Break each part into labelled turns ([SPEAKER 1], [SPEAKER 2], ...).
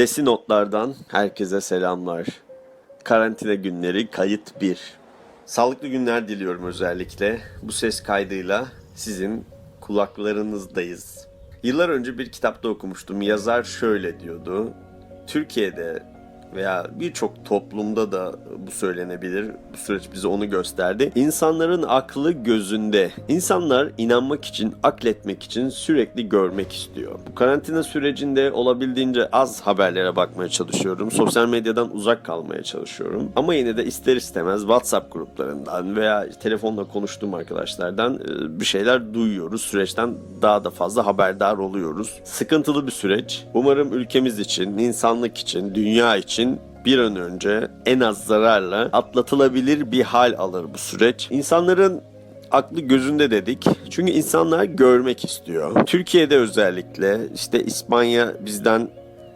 [SPEAKER 1] Sesi notlardan herkese selamlar. Karantina günleri kayıt 1. Sağlıklı günler diliyorum özellikle. Bu ses kaydıyla sizin kulaklarınızdayız. Yıllar önce bir kitapta okumuştum. Yazar şöyle diyordu. Türkiye'de veya birçok toplumda da bu söylenebilir. Bu süreç bize onu gösterdi. İnsanların aklı gözünde. İnsanlar inanmak için, akletmek için sürekli görmek istiyor. Bu karantina sürecinde olabildiğince az haberlere bakmaya çalışıyorum. Sosyal medyadan uzak kalmaya çalışıyorum. Ama yine de ister istemez WhatsApp gruplarından veya telefonla konuştuğum arkadaşlardan e, bir şeyler duyuyoruz. Süreçten daha da fazla haberdar oluyoruz. Sıkıntılı bir süreç. Umarım ülkemiz için, insanlık için, dünya için bir an önce en az zararla atlatılabilir bir hal alır bu süreç. İnsanların aklı gözünde dedik. Çünkü insanlar görmek istiyor. Türkiye'de özellikle işte İspanya bizden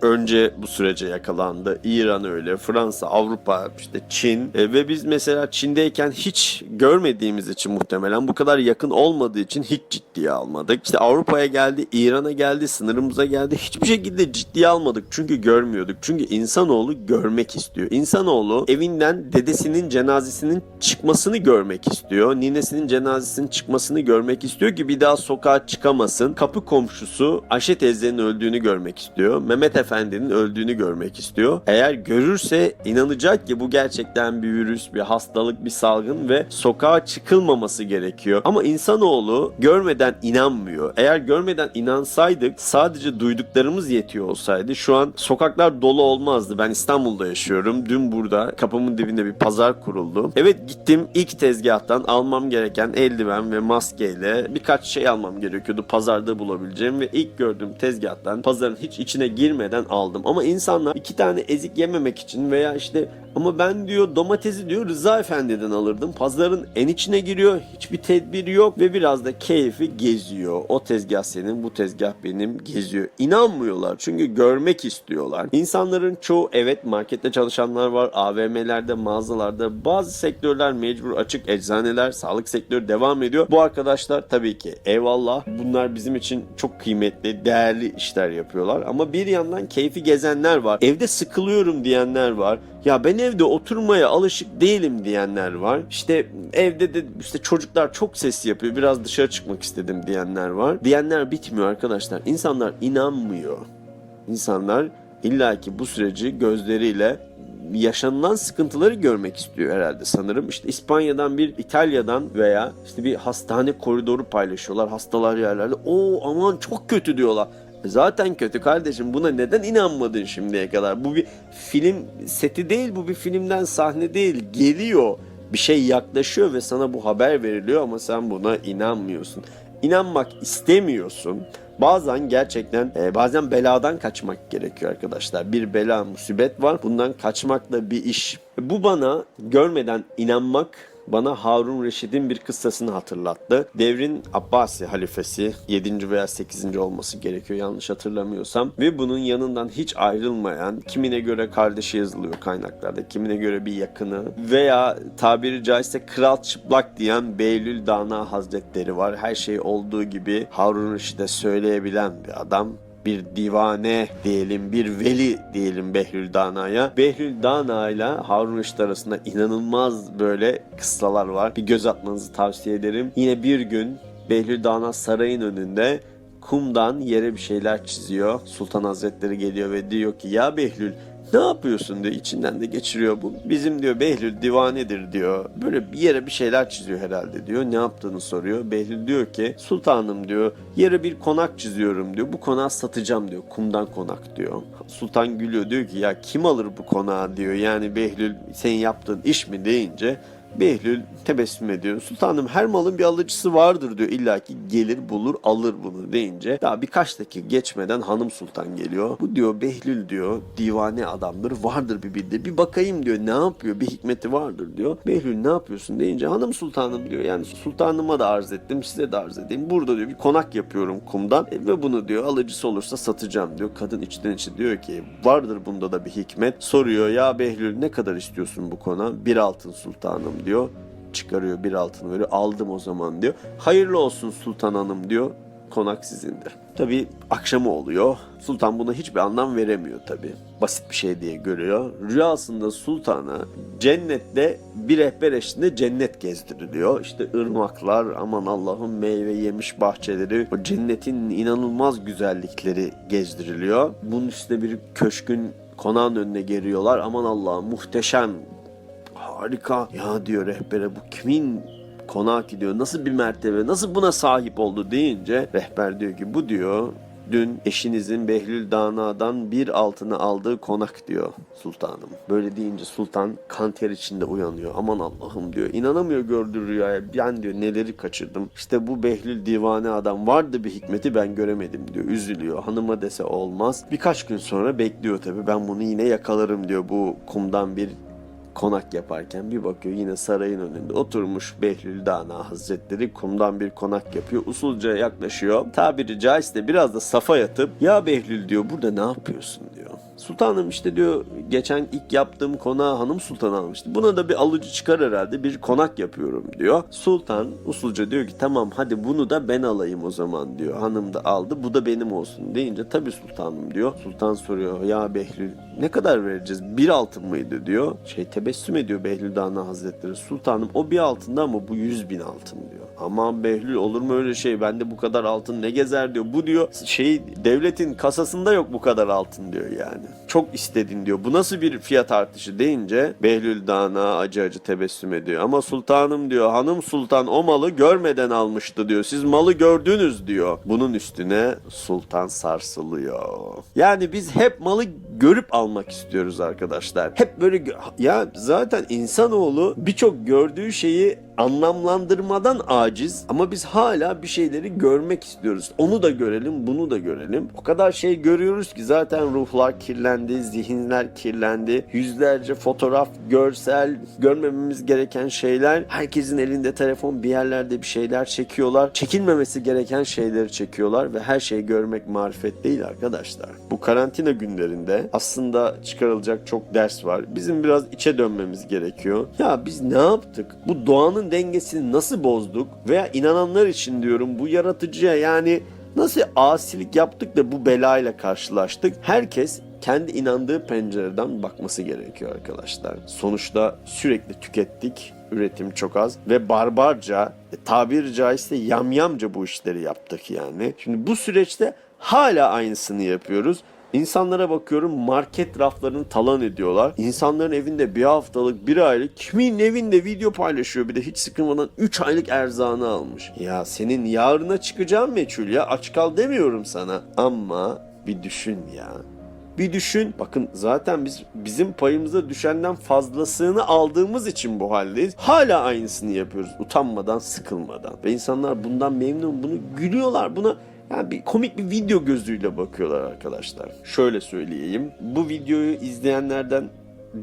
[SPEAKER 1] önce bu sürece yakalandı. İran öyle, Fransa, Avrupa, işte Çin E, ve biz mesela Çin'deyken hiç görmediğimiz için muhtemelen bu kadar yakın olmadığı için hiç ciddiye almadık. İşte Avrupa'ya geldi, İran'a geldi, sınırımıza geldi. Hiçbir şekilde ciddiye almadık çünkü görmüyorduk. Çünkü insanoğlu görmek istiyor. İnsanoğlu evinden dedesinin cenazesinin çıkmasını görmek istiyor. Ninesinin cenazesinin çıkmasını görmek istiyor ki bir daha sokağa çıkamasın. Kapı komşusu Ayşe teyzenin öldüğünü görmek istiyor. Mehmet Efendi'nin öldüğünü görmek istiyor. Eğer görürse inanacak ki bu gerçekten bir virüs, bir hastalık, bir salgın ve sokağa çıkılmaması gerekiyor. Ama insanoğlu görmeden inanmıyor. Eğer görmeden inansaydık sadece duyduklarımız yetiyor olsaydı şu an sokaklar dolu olmazdı. Ben İstanbul'da yaşıyorum. Dün burada kapımın dibinde bir pazar kuruldu. Evet gittim ilk tezgahtan almam gereken eldiven ve maskeyle birkaç şey almam gerekiyordu pazarda bulabileceğim ve ilk gördüğüm tezgahtan pazarın hiç içine girmeden aldım. Ama insanlar iki tane ezik yememek için veya işte ama ben diyor domatesi diyor Rıza Efendi'den alırdım. Pazarın en içine giriyor. Hiçbir tedbiri yok ve biraz da keyfi geziyor. O tezgah senin, bu tezgah benim geziyor. İnanmıyorlar çünkü görmek istiyorlar. İnsanların çoğu evet markette çalışanlar var, AVM'lerde, mağazalarda bazı sektörler mecbur açık, eczaneler, sağlık sektörü devam ediyor. Bu arkadaşlar tabii ki eyvallah. Bunlar bizim için çok kıymetli, değerli işler yapıyorlar. Ama bir yandan keyfi gezenler var. Evde sıkılıyorum diyenler var. Ya ben evde oturmaya alışık değilim diyenler var. İşte evde de işte çocuklar çok ses yapıyor. Biraz dışarı çıkmak istedim diyenler var. Diyenler bitmiyor arkadaşlar. İnsanlar inanmıyor. İnsanlar illaki bu süreci gözleriyle yaşanılan sıkıntıları görmek istiyor herhalde sanırım. İşte İspanya'dan bir İtalya'dan veya işte bir hastane koridoru paylaşıyorlar. Hastalar yerlerde. O aman çok kötü diyorlar. Zaten kötü kardeşim. Buna neden inanmadın şimdiye kadar? Bu bir film seti değil, bu bir filmden sahne değil. Geliyor. Bir şey yaklaşıyor ve sana bu haber veriliyor ama sen buna inanmıyorsun. İnanmak istemiyorsun. Bazen gerçekten e, bazen beladan kaçmak gerekiyor arkadaşlar. Bir bela musibet var. Bundan kaçmakla bir iş. Bu bana görmeden inanmak bana Harun Reşid'in bir kıssasını hatırlattı. Devrin Abbasi halifesi 7. veya 8. olması gerekiyor yanlış hatırlamıyorsam. Ve bunun yanından hiç ayrılmayan, kimine göre kardeşi yazılıyor kaynaklarda, kimine göre bir yakını veya tabiri caizse kral çıplak diyen Beylül Dana Hazretleri var. Her şey olduğu gibi Harun Reşid'e söyleyebilen bir adam bir divane diyelim, bir veli diyelim Behlül Dana'ya. Behlül Dana ile Harun Reşit arasında inanılmaz böyle kıssalar var. Bir göz atmanızı tavsiye ederim. Yine bir gün Behlül Dana sarayın önünde kumdan yere bir şeyler çiziyor. Sultan Hazretleri geliyor ve diyor ki ya Behlül ne yapıyorsun diyor içinden de geçiriyor bu. Bizim diyor Behlül divanedir diyor. Böyle bir yere bir şeyler çiziyor herhalde diyor. Ne yaptığını soruyor. Behlül diyor ki sultanım diyor yere bir konak çiziyorum diyor. Bu konağı satacağım diyor. Kumdan konak diyor. Sultan gülüyor diyor ki ya kim alır bu konağı diyor. Yani Behlül senin yaptığın iş mi deyince Behlül tebessüm ediyor. Sultanım her malın bir alıcısı vardır diyor. İlla ki gelir bulur alır bunu deyince daha birkaç dakika geçmeden hanım sultan geliyor. Bu diyor Behlül diyor divane adamdır vardır bir bildiği. Bir bakayım diyor ne yapıyor bir hikmeti vardır diyor. Behlül ne yapıyorsun deyince hanım sultanım diyor. Yani sultanıma da arz ettim size de arz edeyim. Burada diyor bir konak yapıyorum kumdan E, ve bunu diyor alıcısı olursa satacağım diyor. Kadın içten içe diyor ki vardır bunda da bir hikmet. Soruyor ya Behlül ne kadar istiyorsun bu kona? Bir altın sultanım diyor çıkarıyor bir altın veriyor aldım o zaman diyor. Hayırlı olsun sultan hanım diyor. konak sizindir. Tabi akşamı oluyor. Sultan buna hiçbir anlam veremiyor tabi. Basit bir şey diye görüyor. Rüyasında sultana cennette bir rehber eşliğinde cennet gezdiriliyor. İşte ırmaklar, aman Allah'ım meyve yemiş bahçeleri, o cennetin inanılmaz güzellikleri gezdiriliyor. Bunun üstüne bir köşkün konağın önüne geliyorlar. Aman Allah'ım muhteşem harika. Ya diyor rehbere bu kimin konağı ki diyor. Nasıl bir mertebe, nasıl buna sahip oldu deyince rehber diyor ki bu diyor dün eşinizin Behlül Dana'dan bir altını aldığı konak diyor sultanım. Böyle deyince sultan kanter içinde uyanıyor. Aman Allah'ım diyor. İnanamıyor gördüğü rüyaya. Ben diyor neleri kaçırdım. İşte bu Behlül divane adam vardı bir hikmeti ben göremedim diyor. Üzülüyor. Hanıma dese olmaz. Birkaç gün sonra bekliyor tabii. Ben bunu yine yakalarım diyor. Bu kumdan bir konak yaparken bir bakıyor yine sarayın önünde oturmuş Behlül Dana Hazretleri kumdan bir konak yapıyor. Usulca yaklaşıyor. Tabiri caizse biraz da safa yatıp ya Behlül diyor burada ne yapıyorsun. Sultanım işte diyor geçen ilk yaptığım konağı hanım sultan almıştı. Buna da bir alıcı çıkar herhalde bir konak yapıyorum diyor. Sultan usulca diyor ki tamam hadi bunu da ben alayım o zaman diyor. Hanım da aldı bu da benim olsun deyince tabii sultanım diyor. Sultan soruyor ya Behlül ne kadar vereceğiz? Bir altın mıydı diyor. Şey tebessüm ediyor Behlül Dana Hazretleri. Sultanım o bir altında ama bu yüz bin altın diyor. Aman Behlül olur mu öyle şey? Bende bu kadar altın ne gezer diyor. Bu diyor şey devletin kasasında yok bu kadar altın diyor yani. Çok istedin diyor. Bu nasıl bir fiyat artışı deyince Behlül Dana acı acı tebessüm ediyor. Ama sultanım diyor hanım sultan o malı görmeden almıştı diyor. Siz malı gördünüz diyor. Bunun üstüne sultan sarsılıyor. Yani biz hep malı görüp almak istiyoruz arkadaşlar. Hep böyle ya zaten insanoğlu birçok gördüğü şeyi anlamlandırmadan aciz ama biz hala bir şeyleri görmek istiyoruz. Onu da görelim, bunu da görelim. O kadar şey görüyoruz ki zaten ruhlar kirlendi, zihinler kirlendi. Yüzlerce fotoğraf, görsel, görmememiz gereken şeyler. Herkesin elinde telefon bir yerlerde bir şeyler çekiyorlar. Çekilmemesi gereken şeyleri çekiyorlar ve her şeyi görmek marifet değil arkadaşlar. Bu karantina günlerinde aslında çıkarılacak çok ders var. Bizim biraz içe dönmemiz gerekiyor. Ya biz ne yaptık? Bu doğanın dengesini nasıl bozduk? Veya inananlar için diyorum bu yaratıcıya yani nasıl asilik yaptık da bu belayla karşılaştık? Herkes kendi inandığı pencereden bakması gerekiyor arkadaşlar. Sonuçta sürekli tükettik. Üretim çok az ve barbarca, e, tabiri caizse yamyamca bu işleri yaptık yani. Şimdi bu süreçte hala aynısını yapıyoruz. İnsanlara bakıyorum market raflarını talan ediyorlar. İnsanların evinde bir haftalık, bir aylık, kimin evinde video paylaşıyor bir de hiç sıkılmadan 3 aylık erzağını almış. Ya senin yarına çıkacağın meçhul ya aç kal demiyorum sana ama bir düşün ya. Bir düşün. Bakın zaten biz bizim payımıza düşenden fazlasını aldığımız için bu haldeyiz. Hala aynısını yapıyoruz. Utanmadan, sıkılmadan. Ve insanlar bundan memnun. Bunu gülüyorlar. Buna yani bir komik bir video gözüyle bakıyorlar arkadaşlar. Şöyle söyleyeyim. Bu videoyu izleyenlerden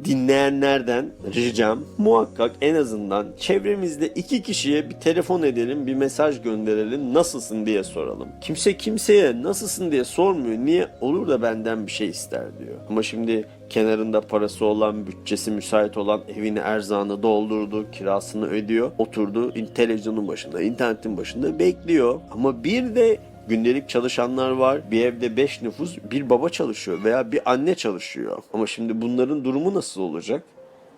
[SPEAKER 1] dinleyenlerden ricam muhakkak en azından çevremizde iki kişiye bir telefon edelim, bir mesaj gönderelim, nasılsın diye soralım. Kimse kimseye nasılsın diye sormuyor. Niye? Olur da benden bir şey ister diyor. Ama şimdi kenarında parası olan, bütçesi müsait olan evini erzağını doldurdu, kirasını ödüyor. Oturdu televizyonun başında, internetin başında bekliyor. Ama bir de Gündelik çalışanlar var. Bir evde 5 nüfus bir baba çalışıyor veya bir anne çalışıyor. Ama şimdi bunların durumu nasıl olacak?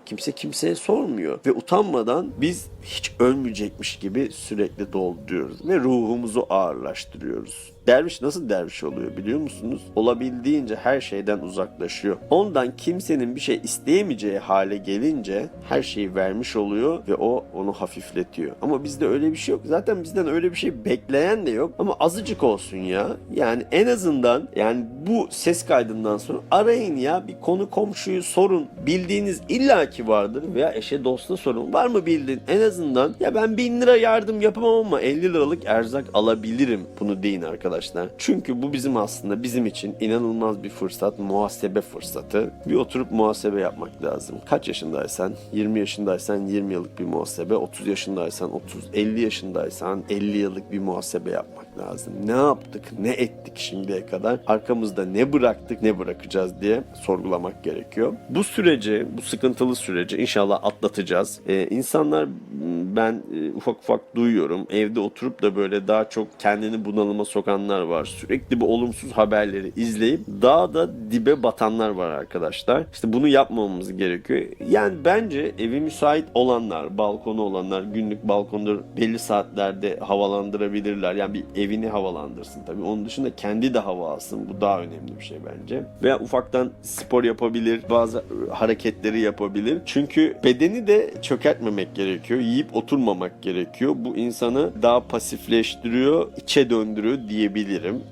[SPEAKER 1] Kimse kimseye sormuyor ve utanmadan biz hiç ölmeyecekmiş gibi sürekli dolduruyoruz ve ruhumuzu ağırlaştırıyoruz. Derviş nasıl derviş oluyor biliyor musunuz? Olabildiğince her şeyden uzaklaşıyor. Ondan kimsenin bir şey isteyemeyeceği hale gelince her şeyi vermiş oluyor ve o onu hafifletiyor. Ama bizde öyle bir şey yok. Zaten bizden öyle bir şey bekleyen de yok. Ama azıcık olsun ya. Yani en azından yani bu ses kaydından sonra arayın ya bir konu komşuyu sorun. Bildiğiniz illaki vardır veya eşe dosta sorun. Var mı bildiğin? En azından ya ben bin lira yardım yapamam ama 50 liralık erzak alabilirim. Bunu deyin arkadaşlar. Çünkü bu bizim aslında bizim için inanılmaz bir fırsat. Muhasebe fırsatı. Bir oturup muhasebe yapmak lazım. Kaç yaşındaysan 20 yaşındaysan 20 yıllık bir muhasebe. 30 yaşındaysan 30, 50 yaşındaysan 50 yıllık bir muhasebe yapmak lazım. Ne yaptık, ne ettik şimdiye kadar? Arkamızda ne bıraktık, ne bırakacağız diye sorgulamak gerekiyor. Bu süreci, bu sıkıntılı süreci inşallah atlatacağız. Ee, insanlar ben e, ufak ufak duyuyorum. Evde oturup da böyle daha çok kendini bunalıma sokanlar var. Sürekli bu olumsuz haberleri izleyip daha da dibe batanlar var arkadaşlar. İşte bunu yapmamamız gerekiyor. Yani bence evi müsait olanlar, balkonu olanlar günlük balkonda belli saatlerde havalandırabilirler. Yani bir evini havalandırsın tabii. Onun dışında kendi de hava alsın. Bu daha önemli bir şey bence. Veya ufaktan spor yapabilir, bazı e, hareketleri yapabilir. Çünkü bedeni de çökertmemek gerekiyor. Yiyip oturmamak gerekiyor. Bu insanı daha pasifleştiriyor, içe döndürüyor diyebilirim.